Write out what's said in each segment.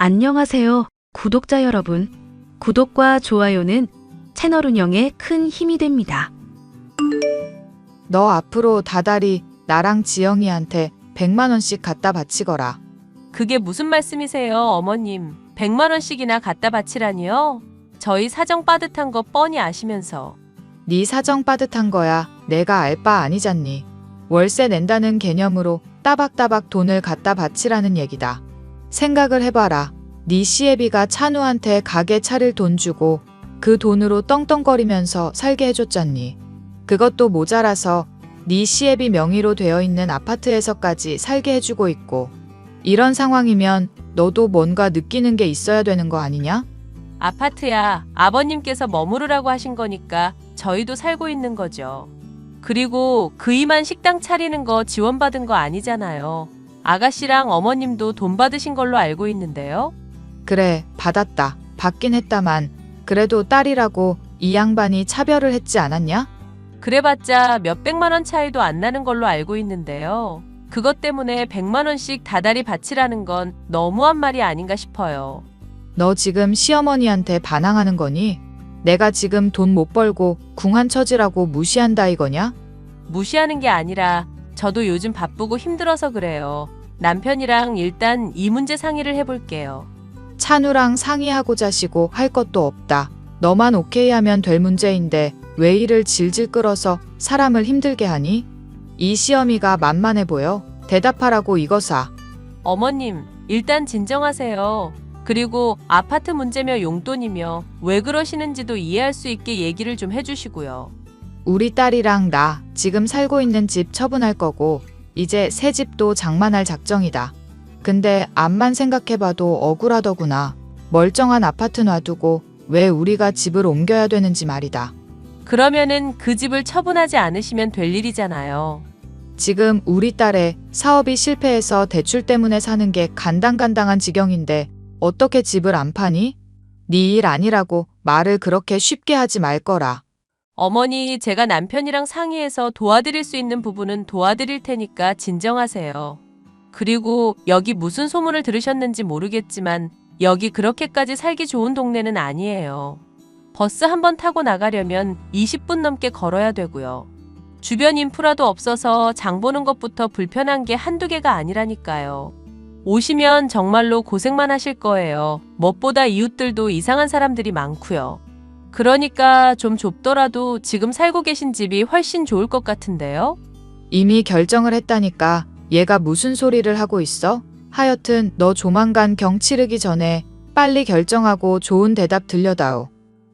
안녕하세요, 구독자 여러분. 구독과 좋아요는 채널 운영에 큰 힘이 됩니다. 너 앞으로 다달이 나랑 지영이한테 100만 원씩 갖다 바치거라. 그게 무슨 말씀이세요, 어머님? 100만 원씩이나 갖다 바치라니요? 저희 사정 빠듯한 거 뻔히 아시면서. 네 사정 빠듯한 거야. 내가 알 바 아니잖니. 월세 낸다는 개념으로 따박따박 돈을 갖다 바치라는 얘기다. 생각을 해봐라. 네 시애비가 찬우한테 가게 차릴 돈 주고 그 돈으로 떵떵거리면서 살게 해줬잖니. 그것도 모자라서 네 시애비 명의로 되어 있는 아파트에서까지 살게 해주고 있고 이런 상황이면 너도 뭔가 느끼는 게 있어야 되는 거 아니냐? 아파트야, 아버님께서 머무르라고 하신 거니까 저희도 살고 있는 거죠. 그리고 그이만 식당 차리는 거 지원받은 거 아니잖아요. 아가씨랑 어머님도 돈 받으신 걸로 알고 있는데요. 그래, 받았다. 받긴 했다만, 그래도 딸이라고 이 양반이 차별을 했지 않았냐? 그래봤자 몇백만 원 차이도 안 나는 걸로 알고 있는데요. 그것 때문에 백만 원씩 다달이 바치라는 건 너무한 말이 아닌가 싶어요. 너 지금 시어머니한테 반항하는 거니? 내가 지금 돈 못 벌고 궁한 처지라고 무시한다 이거냐? 무시하는 게 아니라 저도 요즘 바쁘고 힘들어서 그래요. 남편이랑 일단 이 문제 상의를 해볼게요. 찬우랑 상의하고 자시고 할 것도 없다. 너만 오케이 하면 될 문제인데 왜 이를 질질 끌어서 사람을 힘들게 하니? 이 시어미가 만만해 보여. 대답하라고 이거사. 어머님, 일단 진정하세요. 그리고 아파트 문제며 용돈이며 왜 그러시는지도 이해할 수 있게 얘기를 좀 해주시고요. 우리 딸이랑 나 지금 살고 있는 집 처분할 거고 이제 새 집도 장만할 작정이다. 근데 암만 생각해봐도 억울하더구나. 멀쩡한 아파트 놔두고 왜 우리가 집을 옮겨야 되는지 말이다. 그러면은 그 집을 처분하지 않으시면 될 일이잖아요. 지금 우리 딸의 사업이 실패해서 대출 때문에 사는 게 간당간당한 지경인데 어떻게 집을 안 파니? 네 일 아니라고 말을 그렇게 쉽게 하지 말 거라. 어머니, 제가 남편이랑 상의해서 도와드릴 수 있는 부분은 도와드릴 테니까 진정하세요. 그리고 여기 무슨 소문을 들으셨는지 모르겠지만 여기 그렇게까지 살기 좋은 동네는 아니에요. 버스 한 번 타고 나가려면 20분 넘게 걸어야 되고요. 주변 인프라도 없어서 장 보는 것부터 불편한 게 한두 개가 아니라니까요. 오시면 정말로 고생만 하실 거예요. 무엇보다 이웃들도 이상한 사람들이 많고요. 그러니까 좀 좁더라도 지금 살고 계신 집이 훨씬 좋을 것 같은데요? 이미 결정을 했다니까 얘가 무슨 소리를 하고 있어? 하여튼 너 조만간 경 치르기 전에 빨리 결정하고 좋은 대답 들려다오.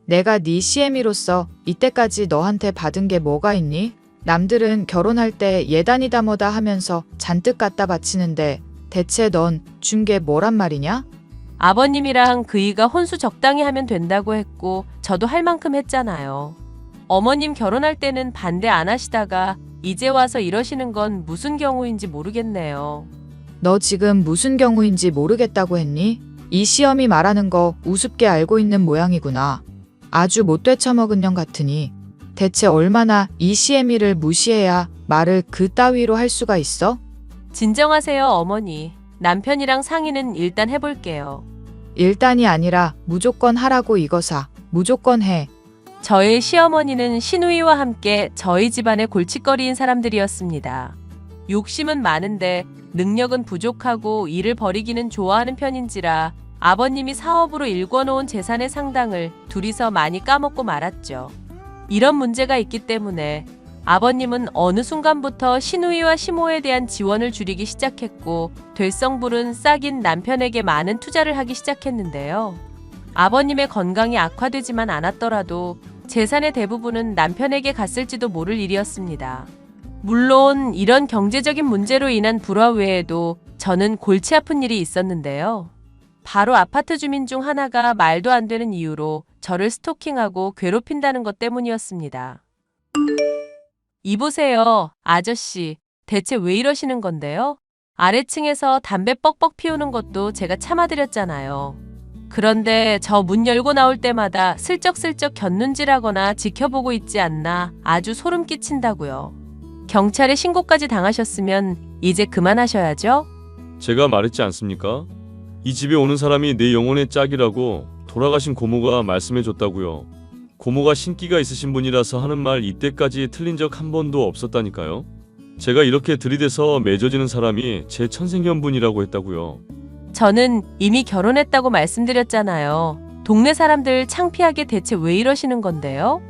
내가 네 시애미로서 이때까지 너한테 받은 게 뭐가 있니? 남들은 결혼할 때 예단이다 뭐다 하면서 잔뜩 갖다 바치는데 대체 넌 준 게 뭐란 말이냐? 아버님이랑 그이가 혼수 적당히 하면 된다고 했고 저도 할 만큼 했잖아요. 어머님 결혼할 때는 반대 안 하시다가 이제 와서 이러시는 건 무슨 경우인지 모르겠네요. 너 지금 무슨 경우인지 모르겠다고 했니? 이 시험이 말하는 거 우습게 알고 있는 모양이구나. 아주 못 되쳐먹은 년 같으니 대체 얼마나 이 시애미를 무시해야 말을 그 따위로 할 수가 있어? 진정하세요, 어머니. 남편이랑 상의는 일단 해볼게요. 일단이 아니라 무조건 하라고 이거사. 무조건 해. 저의 시어머니는 시누이와 함께 저희 집안의 골칫거리인 사람들이었습니다. 욕심은 많은데 능력은 부족하고 일을 벌이기는 좋아하는 편인지라 아버님이 사업으로 일궈놓은 재산의 상당을 둘이서 많이 까먹고 말았죠. 이런 문제가 있기 때문에 아버님은 어느 순간부터 시누이와 시모에 대한 지원을 줄이기 시작했고 될성부른 싹인 남편에게 많은 투자를 하기 시작했는데요. 아버님의 건강이 악화되지만 않았더라도 재산의 대부분은 남편에게 갔을지도 모를 일이었습니다. 물론 이런 경제적인 문제로 인한 불화 외에도 저는 골치 아픈 일이 있었는데요. 바로 아파트 주민 중 하나가 말도 안 되는 이유로 저를 스토킹하고 괴롭힌다는 것 때문이었습니다. 이보세요, 아저씨. 대체 왜 이러시는 건데요? 아래층에서 담배 뻑뻑 피우는 것도 제가 참아드렸잖아요. 그런데 저 문 열고 나올 때마다 슬쩍슬쩍 곁눈질하거나 지켜보고 있지 않나 아주 소름 끼친다고요. 경찰에 신고까지 당하셨으면 이제 그만하셔야죠? 제가 말했지 않습니까? 이 집에 오는 사람이 내 영혼의 짝이라고 돌아가신 고모가 말씀해 줬다고요. 고모가 신기가 있으신 분이라서 하는 말 이때까지 틀린 적 한 번도 없었다니까요. 제가 이렇게 들이대서 맺어지는 사람이 제 천생연분이라고 했다고요. 저는 이미 결혼했다고 말씀드렸잖아요. 동네 사람들 창피하게 대체 왜 이러시는 건데요?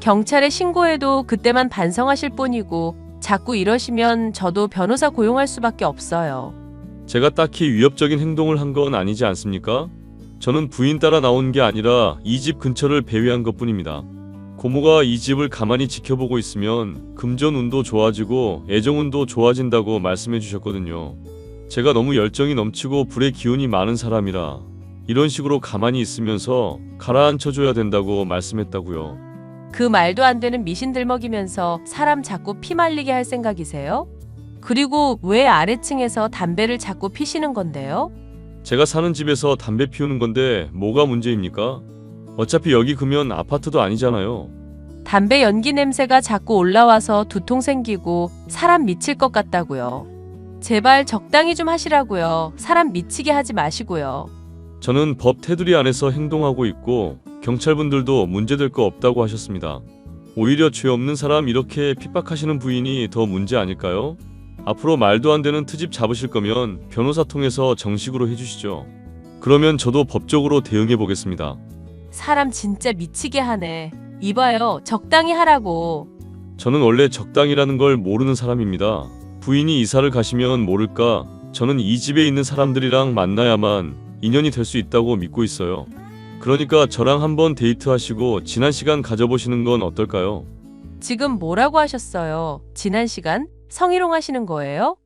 경찰에 신고해도 그때만 반성하실 뿐이고 자꾸 이러시면 저도 변호사 고용할 수밖에 없어요. 제가 딱히 위협적인 행동을 한 건 아니지 않습니까? 저는 부인 따라 나온 게 아니라 이 집 근처를 배회한 것 뿐입니다. 고모가 이 집을 가만히 지켜보고 있으면 금전 운도 좋아지고 애정 운도 좋아진다고 말씀해 주셨거든요. 제가 너무 열정이 넘치고 불의 기운이 많은 사람이라 이런 식으로 가만히 있으면서 가라앉혀 줘야 된다고 말씀했다고요. 그 말도 안 되는 미신들 먹이면서 사람 자꾸 피 말리게 할 생각이세요? 그리고 왜 아래층에서 담배를 자꾸 피시는 건데요? 제가 사는 집에서 담배 피우는 건데 뭐가 문제입니까? 어차피 여기 그면 아파트도 아니잖아요. 담배 연기 냄새가 자꾸 올라와서 두통 생기고 사람 미칠 것 같다고요. 제발 적당히 좀 하시라고요. 사람 미치게 하지 마시고요. 저는 법 테두리 안에서 행동하고 있고 경찰분들도 문제될 거 없다고 하셨습니다. 오히려 죄 없는 사람 이렇게 핍박하시는 부인이 더 문제 아닐까요? 앞으로 말도 안 되는 트집 잡으실 거면 변호사 통해서 정식으로 해주시죠. 그러면 저도 법적으로 대응해 보겠습니다. 사람 진짜 미치게 하네. 이봐요. 적당히 하라고. 저는 원래 적당이라는 걸 모르는 사람입니다. 부인이 이사를 가시면 모를까 저는 이 집에 있는 사람들이랑 만나야만 인연이 될 수 있다고 믿고 있어요. 그러니까 저랑 한번 데이트하시고 지난 시간 가져보시는 건 어떨까요? 지금 뭐라고 하셨어요? 지난 시간? 성희롱 하시는 거예요?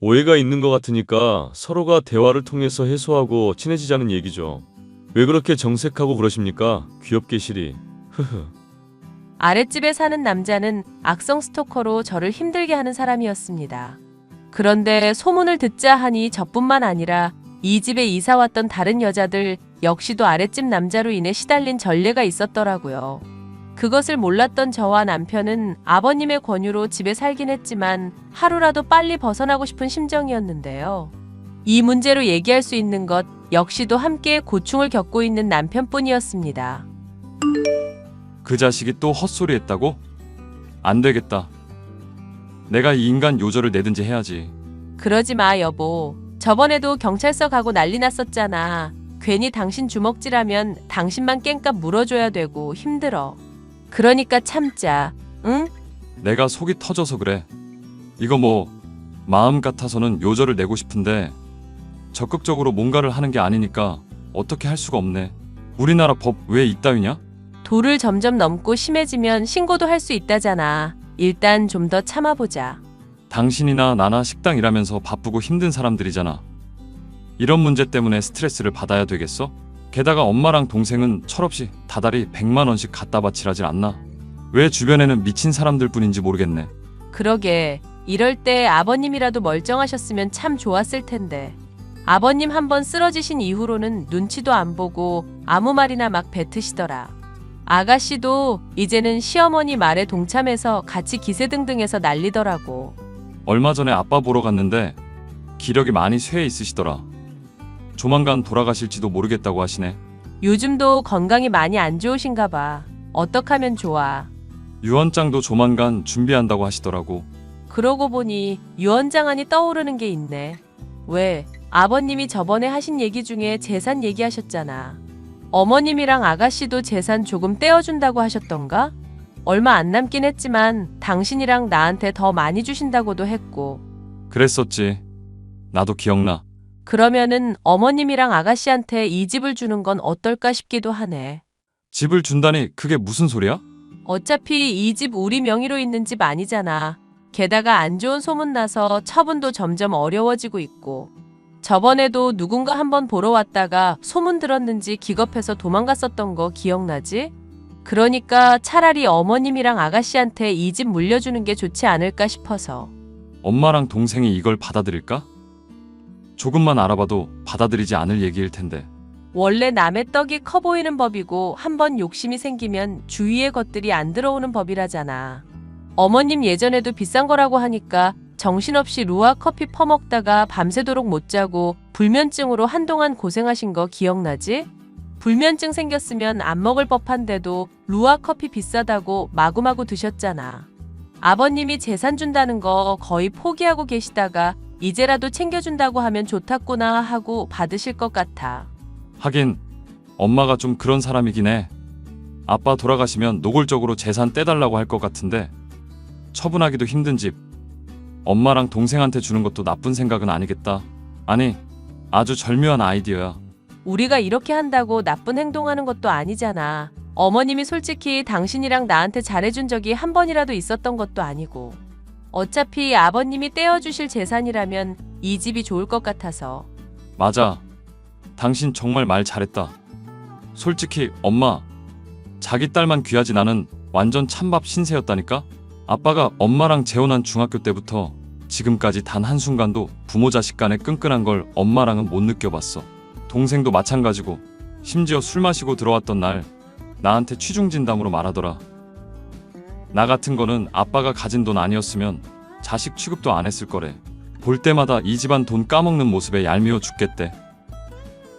오해가 있는 것 같으니까 서로가 대화를 통해서 해소하고 친해지자는 얘기죠. 왜 그렇게 정색하고 그러십니까? 귀엽게 시리. 흐흐. 아랫집에 사는 남자는 악성 스토커로 저를 힘들게 하는 사람이었습니다. 그런데 소문을 듣자 하니 저뿐만 아니라 이 집에 이사 왔던 다른 여자들 역시도 아랫집 남자로 인해 시달린 전례가 있었더라고요. 그것을 몰랐던 저와 남편은 아버님의 권유로 집에 살긴 했지만 하루라도 빨리 벗어나고 싶은 심정이었는데요. 이 문제로 얘기할 수 있는 것 역시도 함께 고충을 겪고 있는 남편뿐이었습니다. 그 자식이 또 헛소리 했다고? 안 되겠다. 내가 이 인간 요절을 내든지 해야지. 그러지 마, 여보. 저번에도 경찰서 가고 난리 났었잖아. 괜히 당신 주먹질하면 당신만 깽값 물어줘야 되고 힘들어. 그러니까 참자. 응? 내가 속이 터져서 그래. 이거 뭐 마음 같아서는 요절을 내고 싶은데 적극적으로 뭔가를 하는 게 아니니까 어떻게 할 수가 없네. 우리나라 법 왜 이따위냐? 도를 점점 넘고 심해지면 신고도 할 수 있다잖아. 일단 좀 더 참아보자. 당신이나 나나 식당 일하면서 바쁘고 힘든 사람들이잖아. 이런 문제 때문에 스트레스를 받아야 되겠어? 게다가 엄마랑 동생은 철없이 다달이 100만 원씩 갖다 바치라질 않나? 왜 주변에는 미친 사람들 뿐인지 모르겠네. 그러게. 이럴 때 아버님이라도 멀쩡하셨으면 참 좋았을 텐데. 아버님 한 번 쓰러지신 이후로는 눈치도 안 보고 아무 말이나 막 뱉으시더라. 아가씨도 이제는 시어머니 말에 동참해서 같이 기세등등해서 난리더라고. 얼마 전에 아빠 보러 갔는데 기력이 많이 쇠해 있으시더라. 조만간 돌아가실지도 모르겠다고 하시네. 요즘도 건강이 많이 안 좋으신가 봐. 어떡하면 좋아. 유언장도 조만간 준비한다고 하시더라고. 그러고 보니 유언장안이 떠오르는 게 있네. 왜? 아버님이 저번에 하신 얘기 중에 재산 얘기하셨잖아. 어머님이랑 아가씨도 재산 조금 떼어준다고 하셨던가? 얼마 안 남긴 했지만 당신이랑 나한테 더 많이 주신다고도 했고. 그랬었지. 나도 기억나. 그러면은 어머님이랑 아가씨한테 이 집을 주는 건 어떨까 싶기도 하네. 집을 준다니 그게 무슨 소리야? 어차피 이 집 우리 명의로 있는 집 아니잖아. 게다가 안 좋은 소문 나서 처분도 점점 어려워지고 있고. 저번에도 누군가 한번 보러 왔다가 소문 들었는지 기겁해서 도망갔었던 거 기억나지? 그러니까 차라리 어머님이랑 아가씨한테 이 집 물려주는 게 좋지 않을까 싶어서. 엄마랑 동생이 이걸 받아들일까? 조금만 알아봐도 받아들이지 않을 얘기일 텐데. 원래 남의 떡이 커 보이는 법이고 한번 욕심이 생기면 주위의 것들이 안 들어오는 법이라잖아. 어머님 예전에도 비싼 거라고 하니까 정신없이 루아 커피 퍼먹다가 밤새도록 못 자고 불면증으로 한동안 고생하신 거 기억나지? 불면증 생겼으면 안 먹을 법한데도 루아 커피 비싸다고 마구마구 드셨잖아. 아버님이 재산 준다는 거 거의 포기하고 계시다가 이제라도 챙겨준다고 하면 좋겠구나 하고 받으실 것 같아. 하긴 엄마가 좀 그런 사람이긴 해. 아빠 돌아가시면 노골적으로 재산 떼달라고 할 것 같은데 처분하기도 힘든 집. 엄마랑 동생한테 주는 것도 나쁜 생각은 아니겠다. 아니, 아주 절묘한 아이디어야. 우리가 이렇게 한다고 나쁜 행동하는 것도 아니잖아. 어머님이 솔직히 당신이랑 나한테 잘해준 적이 한 번이라도 있었던 것도 아니고. 어차피 아버님이 떼어주실 재산이라면 이 집이 좋을 것 같아서. 맞아. 당신 정말 말 잘했다. 솔직히 엄마, 자기 딸만 귀하지 나는 완전 찬밥 신세였다니까? 아빠가 엄마랑 재혼한 중학교 때부터 지금까지 단 한순간도 부모 자식 간의 끈끈한 걸 엄마랑은 못 느껴봤어. 동생도 마찬가지고 심지어 술 마시고 들어왔던 날 나한테 취중진담으로 말하더라. 나 같은 거는 아빠가 가진 돈 아니었으면 자식 취급도 안 했을 거래. 볼 때마다 이 집안 돈 까먹는 모습에 얄미워 죽겠대.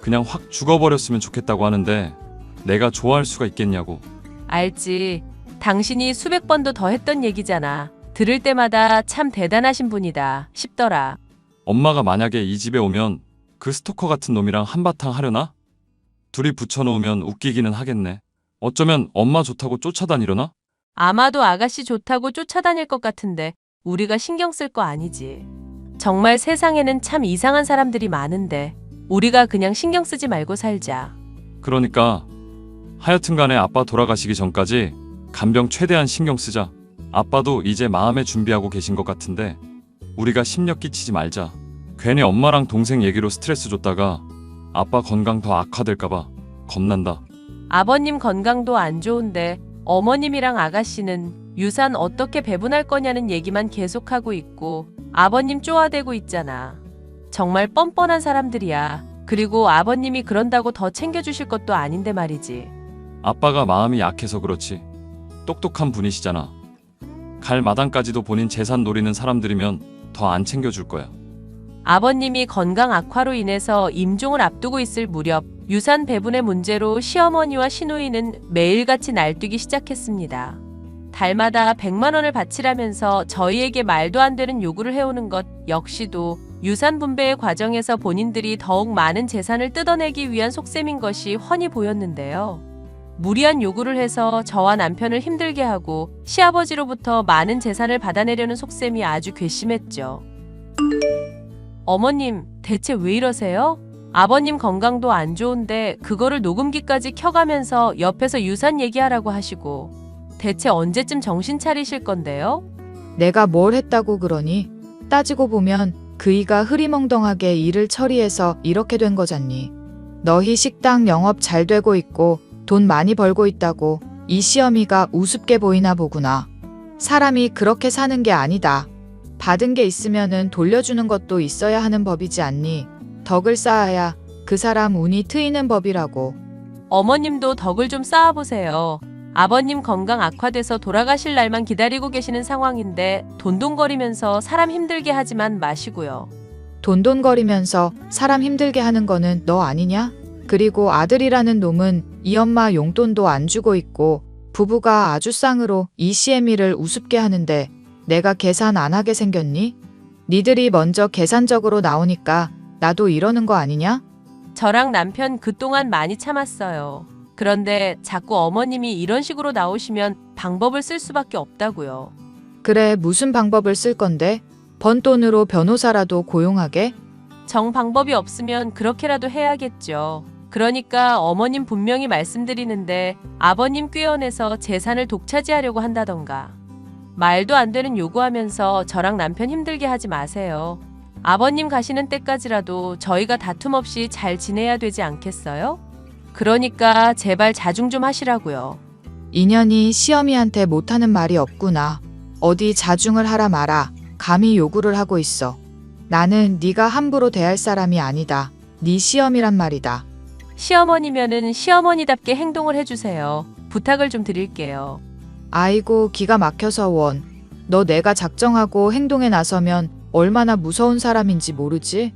그냥 확 죽어버렸으면 좋겠다고 하는데 내가 좋아할 수가 있겠냐고. 알지. 당신이 수백 번도 더 했던 얘기잖아. 들을 때마다 참 대단하신 분이다 싶더라. 엄마가 만약에 이 집에 오면 그 스토커 같은 놈이랑 한바탕 하려나? 둘이 붙여놓으면 웃기기는 하겠네. 어쩌면 엄마 좋다고 쫓아다니려나? 아마도 아가씨 좋다고 쫓아다닐 것 같은데 우리가 신경 쓸 거 아니지. 정말 세상에는 참 이상한 사람들이 많은데 우리가 그냥 신경 쓰지 말고 살자. 그러니까 하여튼 간에 아빠 돌아가시기 전까지 간병 최대한 신경 쓰자. 아빠도 이제 마음에 준비하고 계신 것 같은데 우리가 심력 끼치지 말자. 괜히 엄마랑 동생 얘기로 스트레스 줬다가 아빠 건강 더 악화될까봐 겁난다. 아버님 건강도 안 좋은데 어머님이랑 아가씨는 유산 어떻게 배분할 거냐는 얘기만 계속하고 있고 아버님 쪼아대고 있잖아. 정말 뻔뻔한 사람들이야. 그리고 아버님이 그런다고 더 챙겨주실 것도 아닌데 말이지. 아빠가 마음이 약해서 그렇지. 똑똑한 분이시잖아. 갈 마당까지도 본인 재산 노리는 사람들이면 더 안 챙겨줄 거야. 아버님이 건강 악화로 인해서 임종을 앞두고 있을 무렵 유산 배분의 문제로 시어머니와 시누이는 매일같이 날뛰기 시작했습니다. 달마다 100만 원을 바치라면서 저희에게 말도 안 되는 요구를 해오는 것 역시도 유산 분배의 과정에서 본인들이 더욱 많은 재산을 뜯어내기 위한 속셈인 것이 훤히 보였는데요. 무리한 요구를 해서 저와 남편을 힘들게 하고 시아버지로부터 많은 재산을 받아내려는 속셈이 아주 괘씸했죠. 어머님, 대체 왜 이러세요? 아버님 건강도 안 좋은데 그거를 녹음기까지 켜가면서 옆에서 유산 얘기하라고 하시고 대체 언제쯤 정신 차리실 건데요? 내가 뭘 했다고 그러니? 따지고 보면 그이가 흐리멍덩하게 일을 처리해서 이렇게 된 거잖니. 너희 식당 영업 잘 되고 있고 돈 많이 벌고 있다고 이 시어미가 우습게 보이나 보구나. 사람이 그렇게 사는 게 아니다. 받은 게 있으면은 돌려주는 것도 있어야 하는 법이지 않니? 덕을 쌓아야 그 사람 운이 트이는 법이라고. 어머님도 덕을 좀 쌓아보세요. 아버님 건강 악화돼서 돌아가실 날만 기다리고 계시는 상황인데 돈돈거리면서 사람 힘들게 하지만 마시고요. 돈돈거리면서 사람 힘들게 하는 거는 너 아니냐? 그리고 아들이라는 놈은 이 엄마 용돈도 안 주고 있고 부부가 아주 쌍으로 이 시애미를 우습게 하는데 내가 계산 안 하게 생겼니? 니들이 먼저 계산적으로 나오니까 나도 이러는 거 아니냐? 저랑 남편 그동안 많이 참았어요. 그런데 자꾸 어머님이 이런 식으로 나오시면 방법을 쓸 수밖에 없다고요. 그래 무슨 방법을 쓸 건데? 번 돈으로 변호사라도 고용하게? 정 방법이 없으면 그렇게라도 해야겠죠. 그러니까 어머님 분명히 말씀드리는데 아버님 꾀어내서 재산을 독차지하려고 한다던가. 말도 안 되는 요구하면서 저랑 남편 힘들게 하지 마세요. 아버님 가시는 때까지라도 저희가 다툼 없이 잘 지내야 되지 않겠어요? 그러니까 제발 자중 좀 하시라고요. 인연이 시어미한테 못하는 말이 없구나. 어디 자중을 하라 마라. 감히 요구를 하고 있어. 나는 네가 함부로 대할 사람이 아니다. 네 시어미란 말이다. 시어머니면은 시어머니답게 행동을 해주세요. 부탁을 좀 드릴게요. 아이고 기가 막혀서 원. 너 내가 작정하고 행동에 나서면 얼마나 무서운 사람인지 모르지?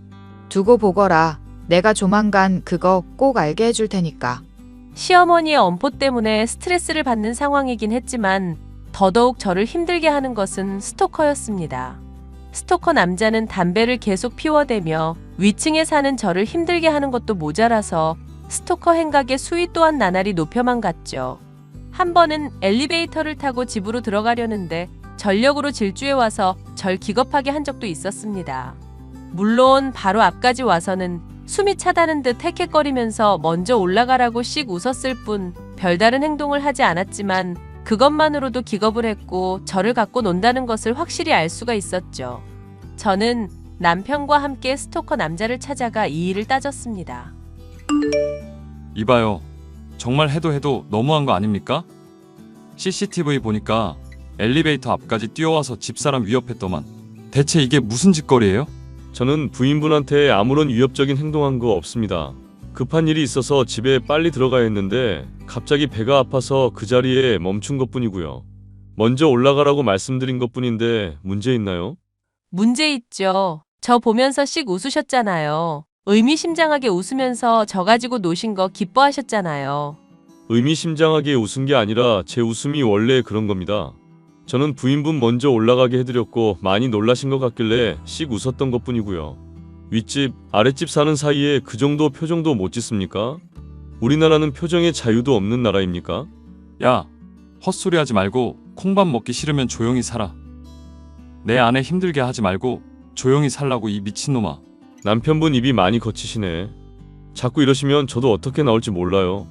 두고 보거라. 내가 조만간 그거 꼭 알게 해줄 테니까. 시어머니의 엄포 때문에 스트레스를 받는 상황이긴 했지만 더더욱 저를 힘들게 하는 것은 스토커였습니다. 스토커 남자는 담배를 계속 피워대며 위층에 사는 저를 힘들게 하는 것도 모자라서 스토커 행각의 수위 또한 나날이 높여만 갔죠. 한 번은 엘리베이터를 타고 집으로 들어가려는데 전력으로 질주해 와서 절 기겁하게 한 적도 있었습니다. 물론 바로 앞까지 와서는 숨이 차다는 듯 헥헥거리면서 먼저 올라가라고 씩 웃었을 뿐 별다른 행동을 하지 않았지만 그것만으로도 기겁을 했고 저를 갖고 논다는 것을 확실히 알 수가 있었죠. 저는 남편과 함께 스토커 남자를 찾아가 이 일을 따졌습니다. 이봐요. 정말 해도 해도 너무한 거 아닙니까? CCTV 보니까 엘리베이터 앞까지 뛰어와서 집사람 위협했더만. 대체 이게 무슨 짓거리예요? 저는 부인분한테 아무런 위협적인 행동한 거 없습니다. 급한 일이 있어서 집에 빨리 들어가야 했는데 갑자기 배가 아파서 그 자리에 멈춘 것뿐이고요. 먼저 올라가라고 말씀드린 것뿐인데 문제 있나요? 문제 있죠. 저 보면서 씩 웃으셨잖아요. 의미심장하게 웃으면서 저 가지고 노신 거 기뻐하셨잖아요. 의미심장하게 웃은 게 아니라 제 웃음이 원래 그런 겁니다. 저는 부인분 먼저 올라가게 해드렸고 많이 놀라신 것 같길래 씩 웃었던 것 뿐이고요. 윗집, 아랫집 사는 사이에 그 정도 표정도 못 짓습니까? 우리나라는 표정의 자유도 없는 나라입니까? 야, 헛소리 하지 말고 콩밥 먹기 싫으면 조용히 살아. 내 아내 힘들게 하지 말고 조용히 살라고 이 미친놈아. 남편분 입이 많이 거치시네. 자꾸 이러시면 저도 어떻게 나올지 몰라요.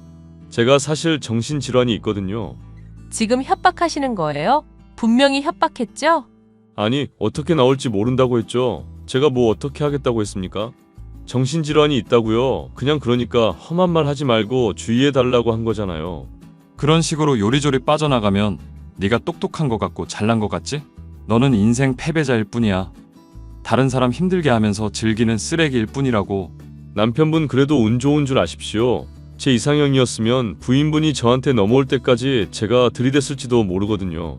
제가 사실 정신질환이 있거든요. 지금 협박하시는 거예요? 분명히 협박했죠? 아니, 어떻게 나올지 모른다고 했죠. 제가 뭐 어떻게 하겠다고 했습니까? 정신질환이 있다고요. 그냥 그러니까 험한 말 하지 말고 주의해 달라고 한 거잖아요. 그런 식으로 요리조리 빠져나가면 네가 똑똑한 것 같고 잘난 것 같지? 너는 인생 패배자일 뿐이야. 다른 사람 힘들게 하면서 즐기는 쓰레기일 뿐이라고. 남편분 그래도 운 좋은 줄 아십시오. 제 이상형이었으면 부인분이 저한테 넘어올 때까지 제가 들이댔을지도 모르거든요.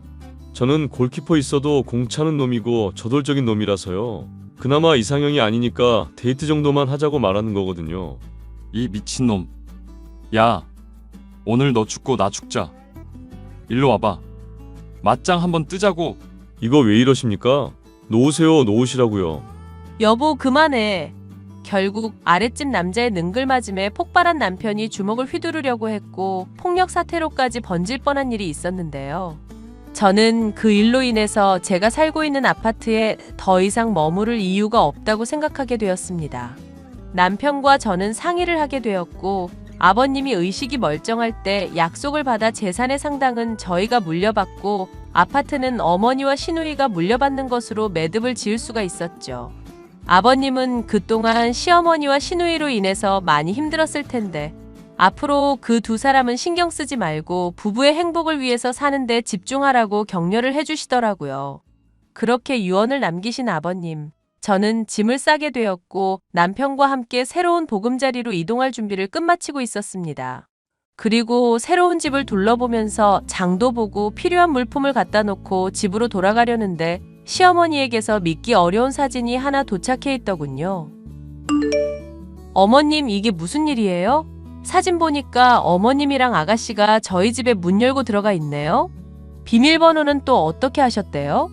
저는 골키퍼 있어도 공 차는 놈이고 저돌적인 놈이라서요. 그나마 이상형이 아니니까 데이트 정도만 하자고 말하는 거거든요. 이 미친놈. 야, 오늘 너 죽고 나 죽자. 일로 와봐. 맞짱 한번 뜨자고. 이거 왜 이러십니까? 놓으세요, 놓으시라고요. 여보 그만해. 결국 아랫집 남자의 능글맞음에 폭발한 남편이 주먹을 휘두르려고 했고 폭력 사태로까지 번질 뻔한 일이 있었는데요. 저는 그 일로 인해서 제가 살고 있는 아파트에 더 이상 머무를 이유가 없다고 생각하게 되었습니다. 남편과 저는 상의를 하게 되었고 아버님이 의식이 멀쩡할 때 약속을 받아 재산의 상당은 저희가 물려받고 아파트는 어머니와 시누이가 물려받는 것으로 매듭을 지을 수가 있었죠. 아버님은 그동안 시어머니와 시누이로 인해서 많이 힘들었을 텐데 앞으로 그 두 사람은 신경 쓰지 말고 부부의 행복을 위해서 사는데 집중하라고 격려를 해주시더라고요. 그렇게 유언을 남기신 아버님. 저는 짐을 싸게 되었고 남편과 함께 새로운 보금자리로 이동할 준비를 끝마치고 있었습니다. 그리고 새로운 집을 둘러보면서 장도 보고 필요한 물품을 갖다 놓고 집으로 돌아가려는데 시어머니에게서 믿기 어려운 사진이 하나 도착해 있더군요. 어머님, 이게 무슨 일이에요? 사진 보니까 어머님이랑 아가씨가 저희 집에 문 열고 들어가 있네요. 비밀번호는 또 어떻게 하셨대요?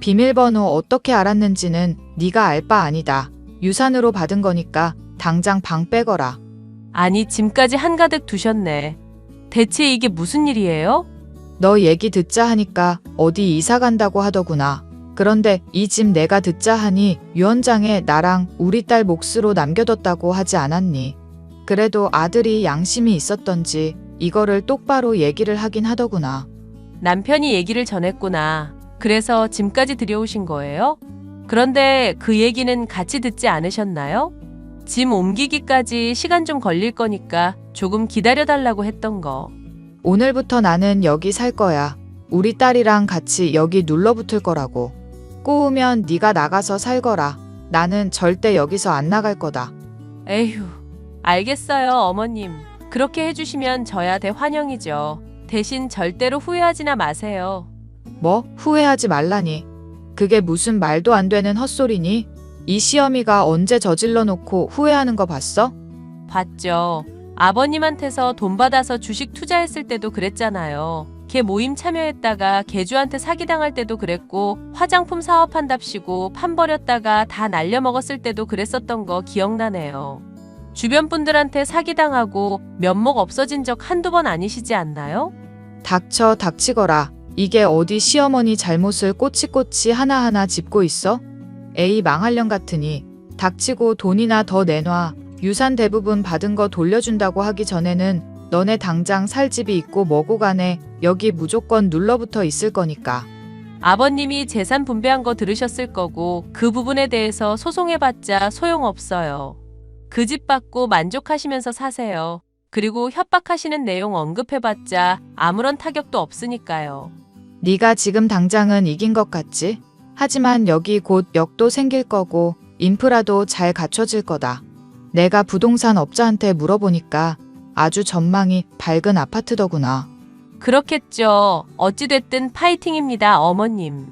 비밀번호 어떻게 알았는지는 네가 알 바 아니다. 유산으로 받은 거니까 당장 방 빼거라. 아니, 짐까지 한가득 두셨네. 대체 이게 무슨 일이에요? 너 얘기 듣자 하니까 어디 이사 간다고 하더구나. 그런데 이 집 내가 듣자 하니 유언장에 나랑 우리 딸 몫으로 남겨뒀다고 하지 않았니? 그래도 아들이 양심이 있었던지 이거를 똑바로 얘기를 하긴 하더구나. 남편이 얘기를 전했구나. 그래서 짐까지 들여오신 거예요? 그런데 그 얘기는 같이 듣지 않으셨나요? 짐 옮기기까지 시간 좀 걸릴 거니까 조금 기다려달라고 했던 거. 오늘부터 나는 여기 살 거야. 우리 딸이랑 같이 여기 눌러붙을 거라고. 꼬우면 네가 나가서 살거라. 나는 절대 여기서 안 나갈 거다. 에휴, 알겠어요, 어머님. 그렇게 해주시면 저야 대환영이죠. 대신 절대로 후회하지나 마세요. 뭐 후회하지 말라니. 그게 무슨 말도 안 되는 헛소리니? 이 시어미가 언제 저질러 놓고 후회하는 거 봤어? 봤죠. 아버님한테서 돈 받아서 주식 투자했을 때도 그랬잖아요. 걔 모임 참여했다가 개주한테 사기당할 때도 그랬고 화장품 사업한답시고 판 버렸다가 다 날려먹었을 때도 그랬었던 거 기억나네요. 주변 분들한테 사기당하고 면목 없어진 적 한두 번 아니시지 않나요? 닥쳐 닥치거라. 이게 어디 시어머니 잘못을 꼬치꼬치 하나하나 짚고 있어? 에이 망할년 같으니 닥치고 돈이나 더 내놔. 유산 대부분 받은 거 돌려준다고 하기 전에는 너네 당장 살 집이 있고 뭐고 간에 여기 무조건 눌러붙어 있을 거니까. 아버님이 재산 분배한 거 들으셨을 거고 그 부분에 대해서 소송해봤자 소용없어요. 그 집 받고 만족하시면서 사세요. 그리고 협박하시는 내용 언급해봤자 아무런 타격도 없으니까요. 네가 지금 당장은 이긴 것 같지? 하지만 여기 곧 역도 생길 거고 인프라도 잘 갖춰질 거다. 내가 부동산 업자한테 물어보니까 아주 전망이 밝은 아파트더구나. 그렇겠죠. 어찌됐든 파이팅입니다, 어머님.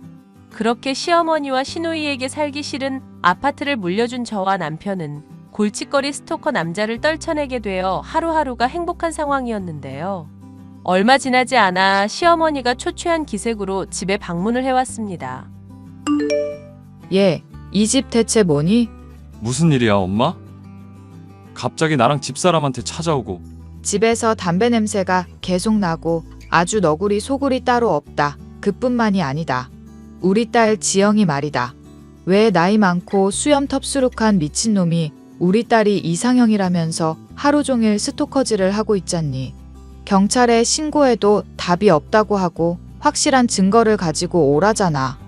그렇게 시어머니와 시누이에게 살기 싫은 아파트를 물려준 저와 남편은 골칫거리 스토커 남자를 떨쳐내게 되어 하루하루가 행복한 상황이었는데요. 얼마 지나지 않아 시어머니가 초췌한 기색으로 집에 방문을 해왔습니다. 얘, 이 집 대체 뭐니? 무슨 일이야, 엄마? 갑자기 나랑 집사람한테 찾아오고 집에서 담배 냄새가 계속 나고 아주 너구리 소굴이 따로 없다. 그뿐만이 아니다. 우리 딸 지영이 말이다. 왜 나이 많고 수염 텁수룩한 미친놈이 우리 딸이 이상형이라면서 하루 종일 스토커질을 하고 있잖니. 경찰에 신고해도 답이 없다고 하고 확실한 증거를 가지고 오라잖아.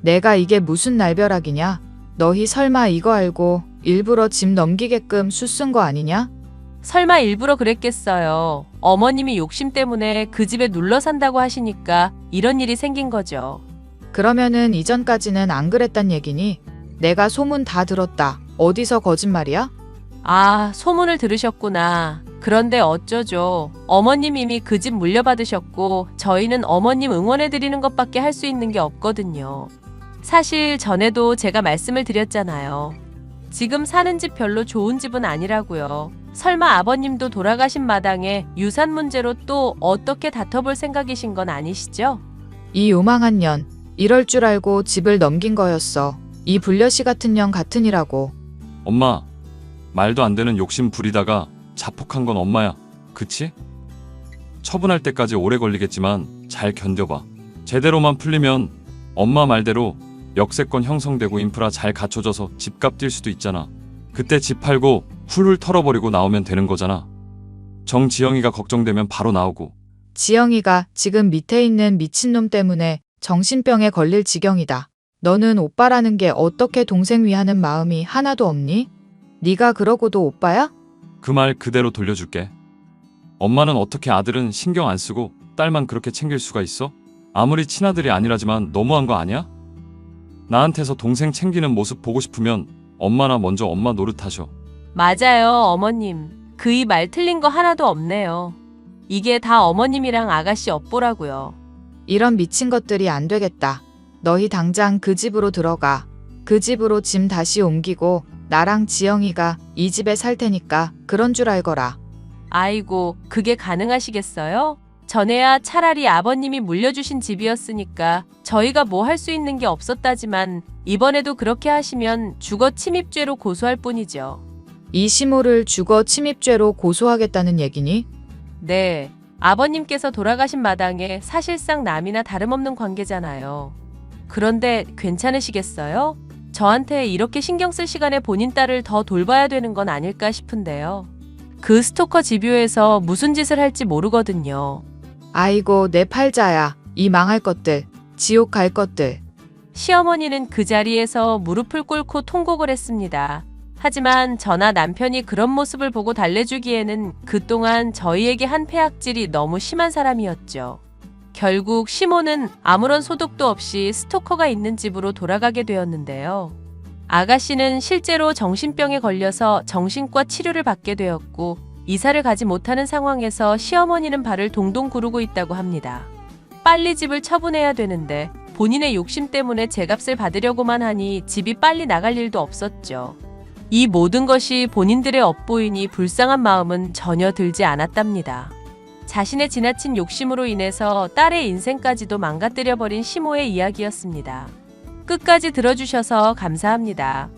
내가 이게 무슨 날벼락이냐? 너희 설마 이거 알고 일부러 집 넘기게끔 수쓴 거 아니냐? 설마 일부러 그랬겠어요. 어머님이 욕심 때문에 그 집에 눌러 산다고 하시니까 이런 일이 생긴 거죠. 그러면은 이전까지는 안 그랬단 얘기니? 내가 소문 다 들었다. 어디서 거짓말이야? 아, 소문을 들으셨구나. 그런데 어쩌죠. 어머님 이미 그 집 물려받으셨고, 저희는 어머님 응원해드리는 것밖에 할 수 있는 게 없거든요. 사실 전에도 제가 말씀을 드렸잖아요. 지금 사는 집 별로 좋은 집은 아니라고요. 설마 아버님도 돌아가신 마당에 유산 문제로 또 어떻게 다퉈볼 생각이신 건 아니시죠? 이 요망한 년. 이럴 줄 알고 집을 넘긴 거였어. 이 불려시 같은 년 같으니라고. 엄마 말도 안 되는 욕심 부리다가 자폭한 건 엄마야. 그치? 처분할 때까지 오래 걸리겠지만 잘 견뎌봐. 제대로만 풀리면 엄마 말대로 역세권 형성되고 인프라 잘 갖춰져서 집값 뛸 수도 있잖아. 그때 집 팔고 훌훌 털어버리고 나오면 되는 거잖아. 정지영이가 걱정되면 바로 나오고 지영이가 지금 밑에 있는 미친놈 때문에 정신병에 걸릴 지경이다. 너는 오빠라는 게 어떻게 동생 위하는 마음이 하나도 없니? 네가 그러고도 오빠야? 그 말 그대로 돌려줄게. 엄마는 어떻게 아들은 신경 안 쓰고 딸만 그렇게 챙길 수가 있어? 아무리 친아들이 아니라지만 너무한 거 아니야? 나한테서 동생 챙기는 모습 보고 싶으면 엄마나 먼저 엄마 노릇하셔. 맞아요, 어머님. 그이 말 틀린 거 하나도 없네요. 이게 다 어머님이랑 아가씨 업보라고요. 이런 미친 것들이 안 되겠다. 너희 당장 그 집으로 들어가. 그 집으로 짐 다시 옮기고 나랑 지영이가 이 집에 살 테니까 그런 줄 알거라. 아이고, 그게 가능하시겠어요? 전에야 차라리 아버님이 물려주신 집이었으니까 저희가 뭐 할 수 있는 게 없었다지만 이번에도 그렇게 하시면 주거 침입죄로 고소할 뿐이죠. 이 시모를 주거 침입죄로 고소하겠다는 얘기니? 네. 아버님께서 돌아가신 마당에 사실상 남이나 다름없는 관계잖아요. 그런데 괜찮으시겠어요? 저한테 이렇게 신경 쓸 시간에 본인 딸을 더 돌봐야 되는 건 아닐까 싶은데요. 그 스토커 집요에서 무슨 짓을 할지 모르거든요. 아이고 내 팔자야. 이 망할 것들. 지옥 갈 것들. 시어머니는 그 자리에서 무릎을 꿇고 통곡을 했습니다. 하지만 저나 남편이 그런 모습을 보고 달래주기에는 그동안 저희에게 한 폐악질이 너무 심한 사람이었죠. 결국 시모는 아무런 소득도 없이 스토커가 있는 집으로 돌아가게 되었는데요. 아가씨는 실제로 정신병에 걸려서 정신과 치료를 받게 되었고 이사를 가지 못하는 상황에서 시어머니는 발을 동동 구르고 있다고 합니다. 빨리 집을 처분해야 되는데 본인의 욕심 때문에 제값을 받으려고만 하니 집이 빨리 나갈 일도 없었죠. 이 모든 것이 본인들의 업보이니 불쌍한 마음은 전혀 들지 않았답니다. 자신의 지나친 욕심으로 인해서 딸의 인생까지도 망가뜨려버린 시모의 이야기였습니다. 끝까지 들어주셔서 감사합니다.